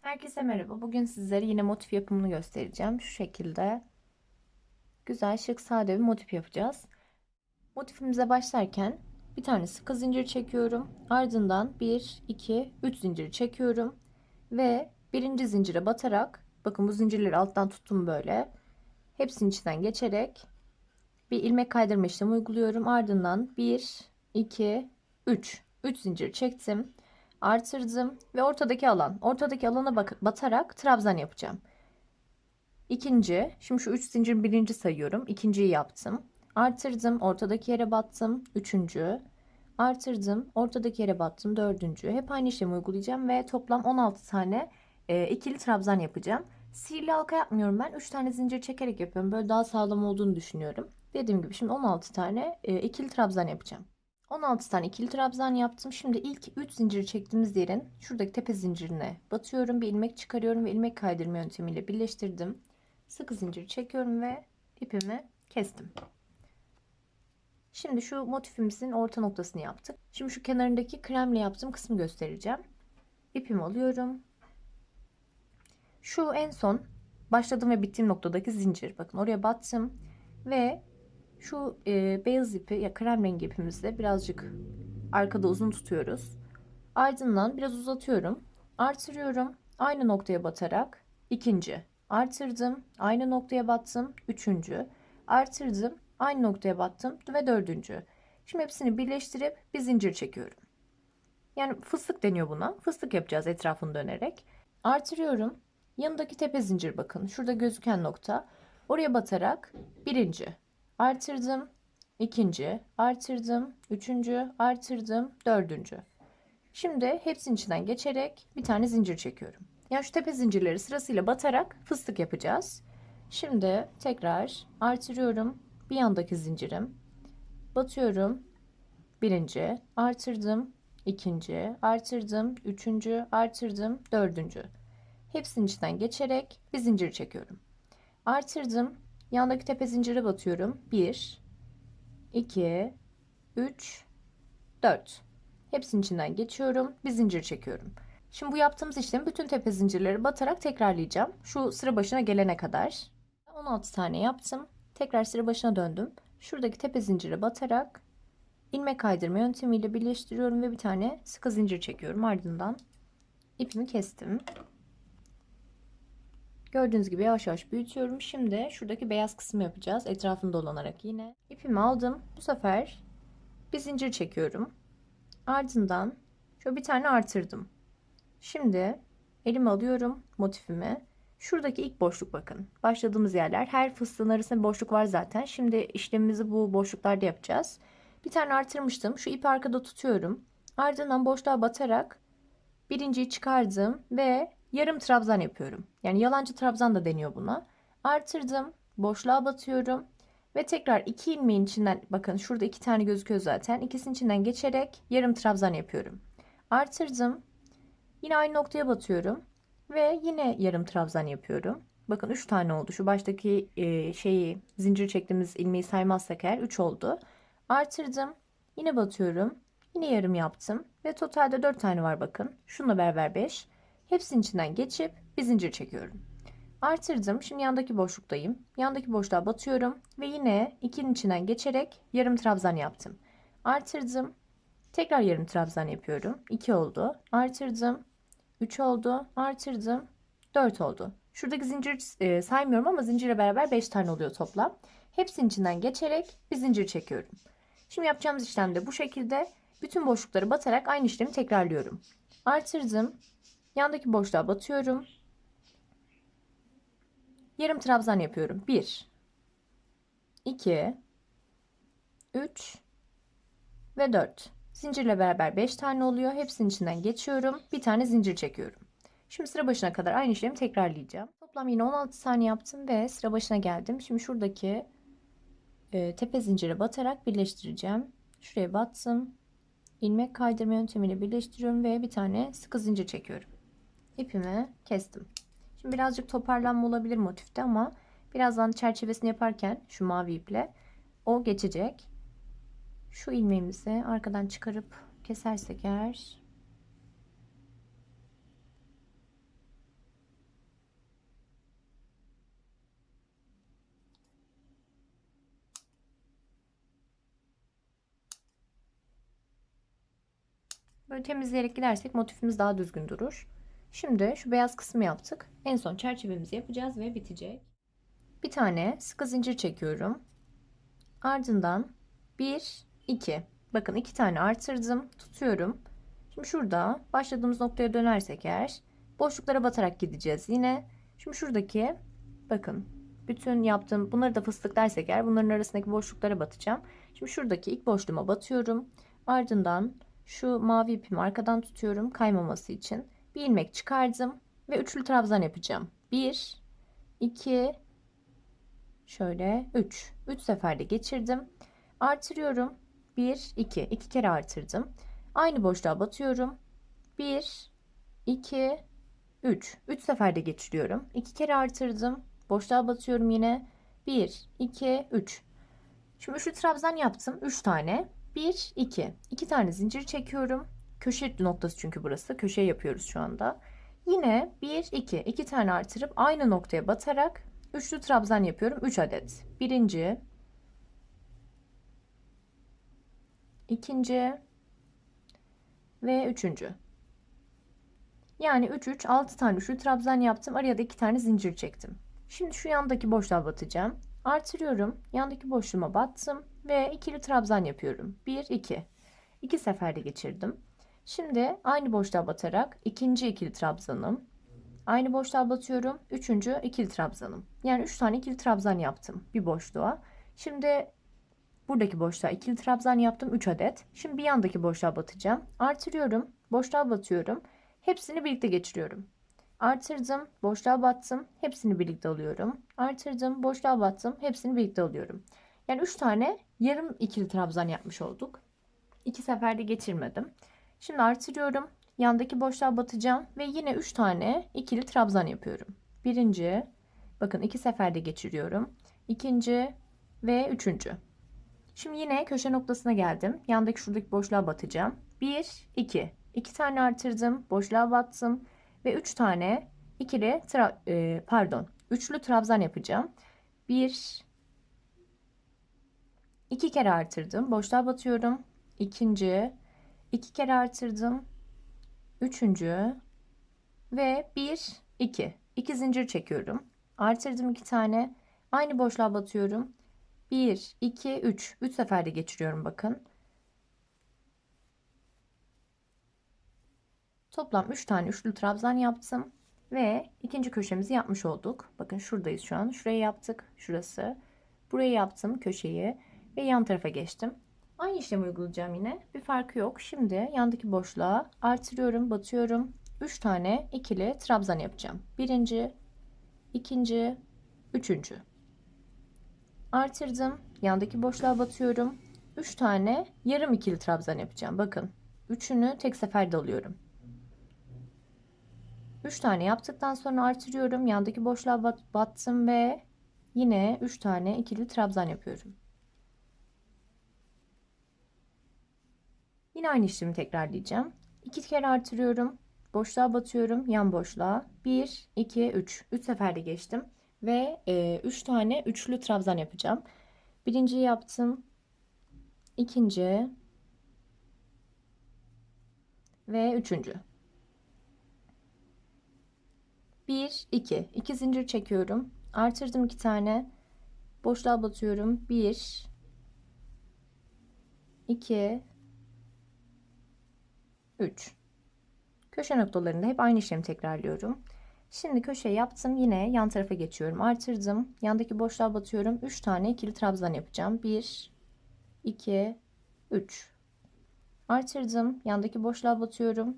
Herkese merhaba. Bugün sizlere yine motif yapımını göstereceğim. Şu şekilde güzel, şık, sade bir motif yapacağız. Motifimize başlarken bir tane sıkı zincir çekiyorum. Ardından 1, 2, 3 zincir çekiyorum. Ve birinci zincire batarak, bakın bu zincirleri alttan tuttum böyle. Hepsinin içinden geçerek bir ilmek kaydırma işlemi uyguluyorum. Ardından 1, 2, 3. 3 zincir çektim artırdım ve ortadaki alan ortadaki alana batarak trabzan yapacağım. İkinci şimdi şu üç zincir birinci sayıyorum ikinciyi yaptım artırdım ortadaki yere battım üçüncü artırdım ortadaki yere battım dördüncü hep aynı işlemi uygulayacağım ve toplam 16 tane e, ikili trabzan yapacağım. Sihirli halka yapmıyorum ben 3 tane zincir çekerek yapıyorum böyle daha sağlam olduğunu düşünüyorum. Dediğim gibi şimdi 16 tane e, ikili trabzan yapacağım. 16 tane ikili trabzan yaptım. Şimdi ilk 3 zincir çektiğimiz yerin şuradaki tepe zincirine batıyorum. Bir ilmek çıkarıyorum ve ilmek kaydırma yöntemiyle birleştirdim. Sıkı zincir çekiyorum ve ipimi kestim. Şimdi şu motifimizin orta noktasını yaptık. Şimdi şu kenarındaki kremle yaptığım kısmı göstereceğim. İpimi alıyorum. Şu en son başladığım ve bittiğim noktadaki zincir. Bakın oraya battım ve şu e, beyaz ipi ya krem rengi ipimizle birazcık arkada uzun tutuyoruz. Ardından biraz uzatıyorum. Artırıyorum. Aynı noktaya batarak ikinci. Artırdım. Aynı noktaya battım. Üçüncü. Artırdım. Aynı noktaya battım ve dördüncü. Şimdi hepsini birleştirip bir zincir çekiyorum. Yani fıstık deniyor buna. Fıstık yapacağız etrafını dönerek. Artırıyorum. Yanındaki tepe zincir bakın. Şurada gözüken nokta. Oraya batarak birinci artırdım, ikinci, artırdım, üçüncü, artırdım, dördüncü. Şimdi hepsinin içinden geçerek bir tane zincir çekiyorum. Yani şu tepe zincirleri sırasıyla batarak fıstık yapacağız. Şimdi tekrar artırıyorum. Bir yandaki zincirim. Batıyorum. Birinci, artırdım, ikinci, artırdım, üçüncü, artırdım, dördüncü. Hepsinin içinden geçerek bir zincir çekiyorum. Artırdım, Yandaki tepe zincire batıyorum. 1, 2, 3, 4. Hepsinin içinden geçiyorum. Bir zincir çekiyorum. Şimdi bu yaptığımız işlemi bütün tepe zincirleri batarak tekrarlayacağım. Şu sıra başına gelene kadar. 16 tane yaptım. Tekrar sıra başına döndüm. Şuradaki tepe zincire batarak ilmek kaydırma yöntemiyle birleştiriyorum ve bir tane sıkı zincir çekiyorum. Ardından ipimi kestim. Gördüğünüz gibi yavaş yavaş büyütüyorum. Şimdi şuradaki beyaz kısmı yapacağız. Etrafını dolanarak yine. İpimi aldım. Bu sefer bir zincir çekiyorum. Ardından şöyle bir tane artırdım. Şimdi elimi alıyorum motifimi. Şuradaki ilk boşluk bakın. Başladığımız yerler. Her fıstığın arasında boşluk var zaten. Şimdi işlemimizi bu boşluklarda yapacağız. Bir tane artırmıştım. Şu ipi arkada tutuyorum. Ardından boşluğa batarak birinciyi çıkardım ve yarım trabzan yapıyorum. Yani yalancı trabzan da deniyor buna. Artırdım. Boşluğa batıyorum. Ve tekrar iki ilmeğin içinden bakın şurada iki tane gözüküyor zaten. İkisinin içinden geçerek yarım trabzan yapıyorum. Artırdım. Yine aynı noktaya batıyorum. Ve yine yarım trabzan yapıyorum. Bakın 3 tane oldu. Şu baştaki e, şeyi zincir çektiğimiz ilmeği saymazsak eğer 3 oldu. Artırdım. Yine batıyorum. Yine yarım yaptım. Ve totalde 4 tane var bakın. Şununla beraber 5. Hepsinin içinden geçip bir zincir çekiyorum. Artırdım. Şimdi yandaki boşluktayım. Yandaki boşluğa batıyorum ve yine ikinin içinden geçerek yarım trabzan yaptım. Artırdım. Tekrar yarım trabzan yapıyorum. 2 oldu. Artırdım. 3 oldu. Artırdım. 4 oldu. Şuradaki zincir e, saymıyorum ama zincirle beraber 5 tane oluyor toplam. Hepsinin içinden geçerek bir zincir çekiyorum. Şimdi yapacağımız işlem de bu şekilde. Bütün boşlukları batarak aynı işlemi tekrarlıyorum. Artırdım. Yandaki boşluğa batıyorum. Yarım trabzan yapıyorum. 1 2 3 ve 4. Zincirle beraber 5 tane oluyor. Hepsinin içinden geçiyorum. Bir tane zincir çekiyorum. Şimdi sıra başına kadar aynı işlemi tekrarlayacağım. Toplam yine 16 tane yaptım ve sıra başına geldim. Şimdi şuradaki e, tepe zincire batarak birleştireceğim. Şuraya battım. ilmek kaydırma yöntemiyle birleştiriyorum ve bir tane sıkı zincir çekiyorum ipimi kestim. Şimdi birazcık toparlanma olabilir motifte ama birazdan çerçevesini yaparken şu mavi iple o geçecek. Şu ilmeğimizi arkadan çıkarıp kesersek eğer Böyle temizleyerek gidersek motifimiz daha düzgün durur. Şimdi şu beyaz kısmı yaptık. En son çerçevemizi yapacağız ve bitecek. Bir tane sıkı zincir çekiyorum. Ardından 1, 2. Bakın iki tane artırdım. Tutuyorum. Şimdi şurada başladığımız noktaya dönersek eğer boşluklara batarak gideceğiz yine. Şimdi şuradaki bakın bütün yaptığım bunları da fıstık dersek eğer bunların arasındaki boşluklara batacağım. Şimdi şuradaki ilk boşluğuma batıyorum. Ardından şu mavi ipimi arkadan tutuyorum kaymaması için. Bir ilmek çıkardım ve üçlü trabzan yapacağım. 1 2 şöyle 3. 3 seferde geçirdim. Artırıyorum. 1 2 2 kere artırdım. Aynı boşluğa batıyorum. 1 2 3. 3 seferde geçiriyorum. 2 kere artırdım. Boşluğa batıyorum yine. 1 2 3. Şimdi üçlü trabzan yaptım. 3 tane. 1 2. 2 tane zincir çekiyorum. Köşe noktası çünkü burası. Köşe yapıyoruz şu anda. Yine 1 2 2 tane artırıp aynı noktaya batarak üçlü trabzan yapıyorum. 3 adet. Birinci, ikinci ve üçüncü. Yani 3 3 6 tane üçlü trabzan yaptım. Araya da 2 tane zincir çektim. Şimdi şu yandaki boşluğa batacağım. Artırıyorum. Yandaki boşluğuma battım ve ikili trabzan yapıyorum. 1 2. 2 seferde geçirdim. Şimdi aynı boşluğa batarak ikinci ikili trabzanım. Aynı boşluğa batıyorum. Üçüncü ikili trabzanım. Yani üç tane ikili trabzan yaptım bir boşluğa. Şimdi buradaki boşluğa ikili trabzan yaptım 3 adet. Şimdi bir yandaki boşluğa batacağım. Artırıyorum. Boşluğa batıyorum. Hepsini birlikte geçiriyorum. Artırdım, boşluğa battım, hepsini birlikte alıyorum. Artırdım, boşluğa battım, hepsini birlikte alıyorum. Yani 3 tane yarım ikili trabzan yapmış olduk. 2 seferde geçirmedim. Şimdi artırıyorum. Yandaki boşluğa batacağım ve yine 3 tane ikili trabzan yapıyorum. Birinci, bakın iki seferde geçiriyorum. İkinci ve üçüncü. Şimdi yine köşe noktasına geldim. Yandaki şuradaki boşluğa batacağım. 1, 2. 2 tane artırdım. Boşluğa battım. Ve 3 tane ikili tra e, pardon üçlü trabzan yapacağım. 1 2 kere artırdım. Boşluğa batıyorum. İkinci 2 kere artırdım. Üçüncü ve 1 2 2 zincir çekiyorum. Artırdım 2 tane. Aynı boşluğa batıyorum. 1 2 3 3 seferde geçiriyorum bakın. Toplam 3 tane üçlü trabzan yaptım ve ikinci köşemizi yapmış olduk. Bakın şuradayız şu an. Şurayı yaptık. Şurası. Burayı yaptım köşeyi ve yan tarafa geçtim. Aynı işlemi uygulayacağım yine. Bir farkı yok. Şimdi yandaki boşluğa artırıyorum, batıyorum. 3 tane ikili trabzan yapacağım. Birinci, ikinci, üçüncü. Artırdım. Yandaki boşluğa batıyorum. 3 tane yarım ikili trabzan yapacağım. Bakın. Üçünü tek seferde alıyorum. 3 tane yaptıktan sonra artırıyorum. Yandaki boşluğa bat, battım ve yine 3 tane ikili trabzan yapıyorum. Yine aynı işlemi tekrarlayacağım. 2 kere artırıyorum. Boşluğa batıyorum. Yan boşluğa. 1, 2, 3. 3 seferde geçtim. Ve 3 e, tane üçlü trabzan yapacağım. Birinciyi yaptım. ikinci ve üçüncü. 1, 2. 2 zincir çekiyorum. Artırdım 2 tane. Boşluğa batıyorum. 1, 2, 3. Köşe noktalarında hep aynı işlemi tekrarlıyorum. Şimdi köşe yaptım. Yine yan tarafa geçiyorum. Artırdım. Yandaki boşluğa batıyorum. 3 tane ikili trabzan yapacağım. 1 2 3 Artırdım. Yandaki boşluğa batıyorum.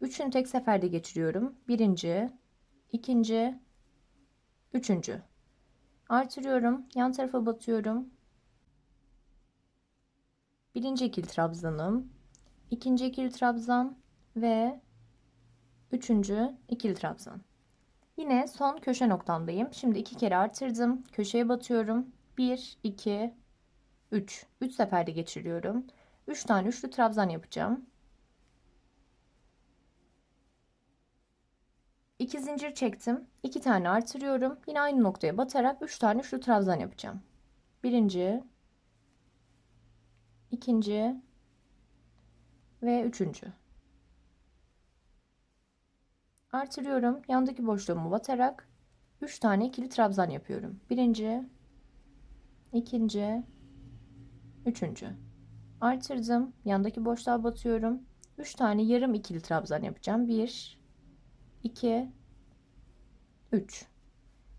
Üçünü tek seferde geçiriyorum. Birinci, ikinci, üçüncü. Artırıyorum. Yan tarafa batıyorum. Birinci ikili trabzanım ikinci ikili trabzan ve üçüncü ikili trabzan. Yine son köşe noktamdayım. Şimdi iki kere artırdım. Köşeye batıyorum. 1, 2, 3. 3 seferde geçiriyorum. 3 tane üçlü trabzan yapacağım. 2 zincir çektim. 2 tane artırıyorum. Yine aynı noktaya batarak 3 tane üçlü trabzan yapacağım. Birinci, ikinci, ve üçüncü. Artırıyorum. Yandaki boşluğumu batarak 3 tane ikili trabzan yapıyorum. Birinci, ikinci, üçüncü. Artırdım. Yandaki boşluğa batıyorum. 3 tane yarım ikili trabzan yapacağım. 1, 2, 3.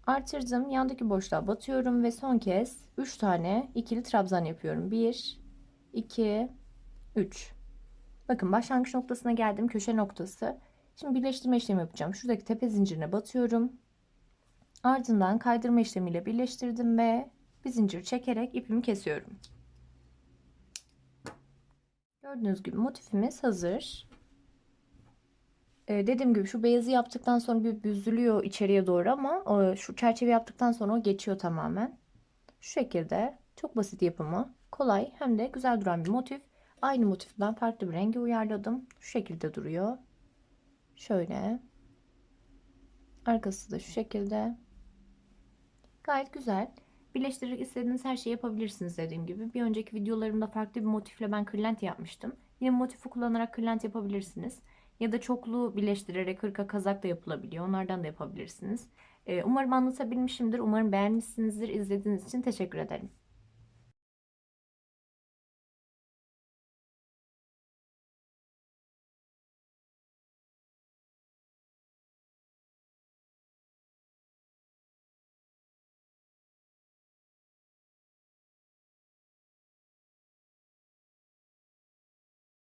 Artırdım. Yandaki boşluğa batıyorum ve son kez 3 tane ikili trabzan yapıyorum. 1, 2, 3. Bakın başlangıç noktasına geldim. Köşe noktası. Şimdi birleştirme işlemi yapacağım. Şuradaki tepe zincirine batıyorum. Ardından kaydırma işlemiyle birleştirdim ve bir zincir çekerek ipimi kesiyorum. Gördüğünüz gibi motifimiz hazır. Ee, dediğim gibi şu beyazı yaptıktan sonra bir büzülüyor içeriye doğru ama o, şu çerçeve yaptıktan sonra o geçiyor tamamen. Şu şekilde çok basit yapımı, kolay hem de güzel duran bir motif. Aynı motiften farklı bir rengi uyarladım. Şu şekilde duruyor. Şöyle. Arkası da şu şekilde. Gayet güzel. Birleştirerek istediğiniz her şeyi yapabilirsiniz dediğim gibi. Bir önceki videolarımda farklı bir motifle ben kırlent yapmıştım. Yine motifi kullanarak kırlent yapabilirsiniz. Ya da çoklu birleştirerek hırka kazak da yapılabiliyor. Onlardan da yapabilirsiniz. Ee, Umarım anlatabilmişimdir. Umarım beğenmişsinizdir. İzlediğiniz için teşekkür ederim.